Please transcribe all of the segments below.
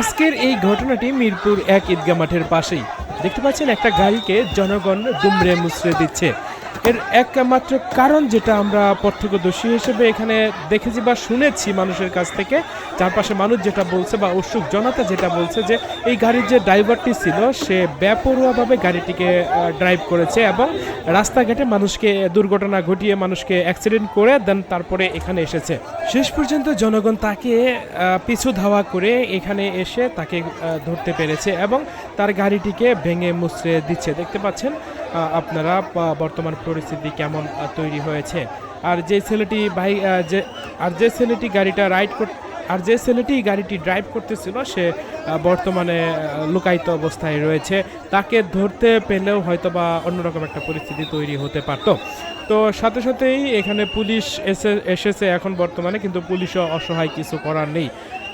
আজকের এই ঘটনাটি মিরপুর এক ঈদগা মাঠের পাশেই। দেখতে পাচ্ছেন, একটা গাড়িকে জনগণ দুমড়ে মুচড়ে দিচ্ছে। এর একমাত্র কারণ যেটা আমরা প্রত্যক্ষদর্শী হিসেবে এখানে দেখেছি বা শুনেছি মানুষের কাছ থেকে চারপাশে মানুষ যেটা বলছে বা উৎসুক জনতা যেটা বলছে যে এই গাড়ির যে ড্রাইভারটি ছিল, সে বেপরোয়াভাবে গাড়িটিকে ড্রাইভ করেছে এবং রাস্তাঘাটে মানুষকে, দুর্ঘটনা ঘটিয়ে মানুষকে অ্যাক্সিডেন্ট করে দেন, তারপরে এখানে এসেছে। শেষ পর্যন্ত জনগণ তাকে পিছু ধাওয়া করে এখানে এসে তাকে ধরতে পেরেছে এবং তার গাড়িটিকে ভেঙে মুচড়ে দিচ্ছে। দেখতে পাচ্ছেন আপনারা বর্তমান পরিস্থিতি কেমন তৈরি হয়েছে? আর যে ছেলেটি ভাই যে, আর যে ছেলেটি গাড়িটা রাইড কর আর যে ছেলেটি গাড়িটি ড্রাইভ করতেছিল, সে বর্তমানে লুকায়িত অবস্থায় রয়েছে। তাকে ধরতে পেলেও হয়তো বা অন্যরকম একটা পরিস্থিতি তৈরি হতে পারত। তো সাথে সাথেই এখানে পুলিশ এসে, এসেছে এখন বর্তমানে, কিন্তু পুলিশও অসহায় কিছু করার নেই।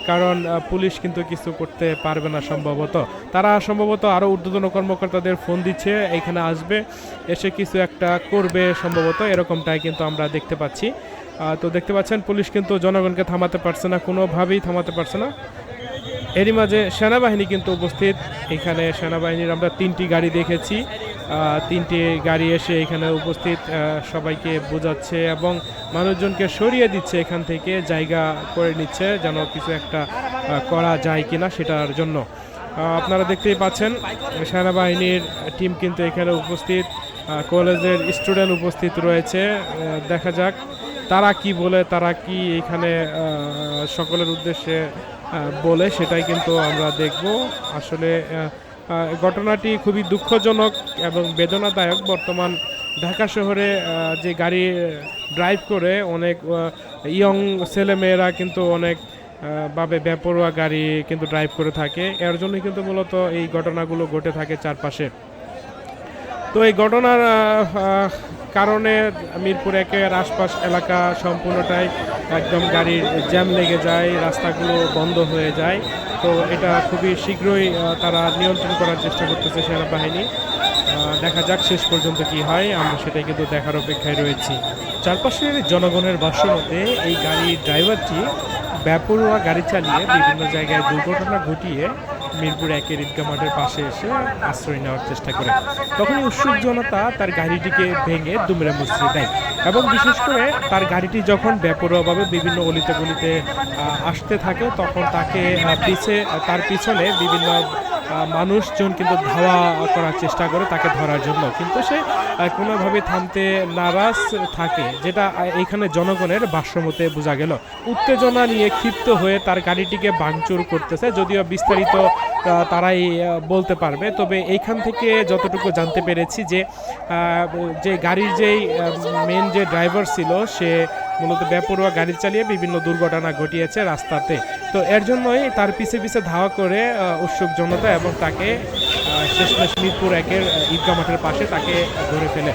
কারণ পুলিশ কিন্তু কিছু করতে পারবে না সম্ভবত। তারা সম্ভবত আরও ঊর্ধ্বতন কর্মকর্তাদের ফোন দিচ্ছে, এখানে আসবে, এসে কিছু একটা করবে সম্ভবত, এরকমটাই কিন্তু আমরা দেখতে পাচ্ছি। তো দেখতে পাচ্ছেন, পুলিশ কিন্তু জনগণকে থামাতে পারছে না, কোনোভাবেই থামাতে পারছে না। এরই মাঝে সেনাবাহিনী কিন্তু উপস্থিত। এখানে সেনাবাহিনীর আমরা তিনটি গাড়ি দেখেছি। তিনটি গাড়ি এসে এখানে উপস্থিত সবাইকে বোঝাচ্ছে এবং মানুষজনকে সরিয়ে দিচ্ছে এখান থেকে, জায়গা করে নিচ্ছে যেন কিছু একটা করা যায় কিনা সেটার জন্য। আপনারা দেখতেই পাচ্ছেন, সেনাবাহিনীর টিম কিন্তু এখানে উপস্থিত কলেজের স্টুডেন্ট উপস্থিত রয়েছে। দেখা যাক তারা কি বলে, তারা কি এখানে সকলের উদ্দেশ্যে বলে সেটাই কিন্তু আমরা দেখব। আসলে ঘটনাটি খুবই দুঃখজনক এবং বেদনাদায়ক। বর্তমান ঢাকা শহরে যে গাড়ি ড্রাইভ করে অনেক ইয়ং ছেলেমেয়েরা কিন্তু অনেক ভাবে বেপরোয়া গাড়ি কিন্তু ড্রাইভ করে থাকে। এর জন্য কিন্তু মূলত এই ঘটনাগুলো ঘটে থাকে চারপাশে। তো এই ঘটনার কারণে মিরপুর একের আশপাশ এলাকা সম্পূর্ণটাই একদম গাড়ির জ্যাম লেগে যায়, রাস্তাগুলো বন্ধ হয়ে যায়। তো এটা খুবই শীঘ্রই তারা নিয়ন্ত্রণ করার চেষ্টা করতেছে সেনাবাহিনী। দেখা যাক শেষ পর্যন্ত কি হয়, আমরা সেটাই কিন্তু দেখার অপেক্ষায় রয়েছি। চারপাশের জনগণের ভাষ্যমতে এই গাড়ির ড্রাইভারটি ব্যাপরোয়া গাড়ি চালিয়ে বিভিন্ন জায়গায় দুর্ঘটনা ঘটিয়ে মিরপুর একের ঈদগা মাঠের পাশে এসে আশ্রয় নেওয়ার চেষ্টা করে। তখনই উৎসুক জনতা তার গাড়িটিকে ভেঙে দুমরে মুচড়ে দেয় এবং বিশেষ করে তার গাড়িটি যখন বেপরোয়াভাবে বিভিন্ন অলিতে গলিতে আসতে থাকে, তখন তাকে পিছে, তার পিছনে বিভিন্ন মানুষজন কিন্তু ধাওয়া করার চেষ্টা করে তাকে ধরার জন্য। কিন্তু সে কোনোভাবে থামতে নারাজ থাকে, যেটা এখানে জনগণের ভাষ্যমতে বোঝা গেল। উত্তেজনা নিয়ে ক্ষিপ্ত হয়ে তার গাড়িটিকে ভাঙচুর করতেছে, যদিও বিস্তারিত তারাই বলতে পারবে। তবে এইখান থেকে যতটুকু জানতে পেরেছি যে যে গাড়ির যেই মেন যে ড্রাইভার ছিল, সে মূলত বেপরোয়া গাড়ি চালিয়ে বিভিন্ন দুর্ঘটনা ঘটিয়েছে রাস্তাতে। তো এর জন্যই তার পিছে পিছে ধাওয়া করে উৎসুক জনতা এবং তাকে শেষমেশ মিরপুর একের ঈদগা মাঠের পাশে তাকে ধরে ফেলে।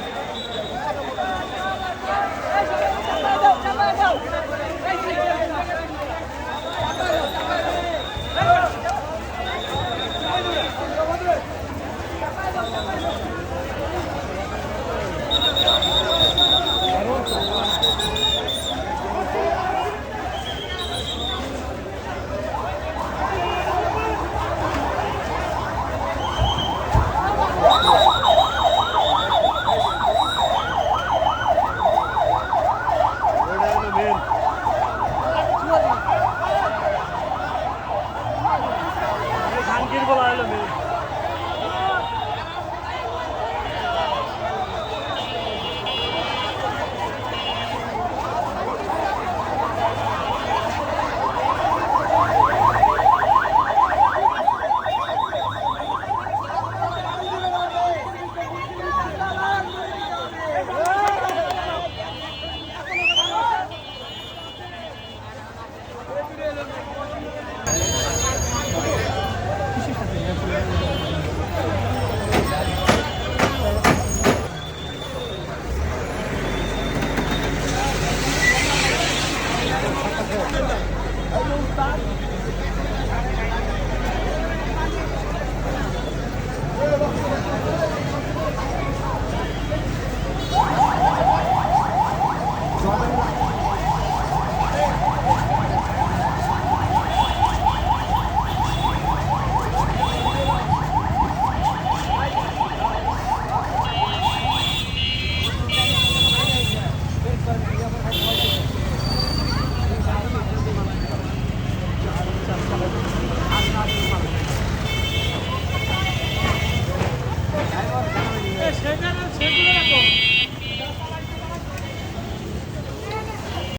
kolay olsun.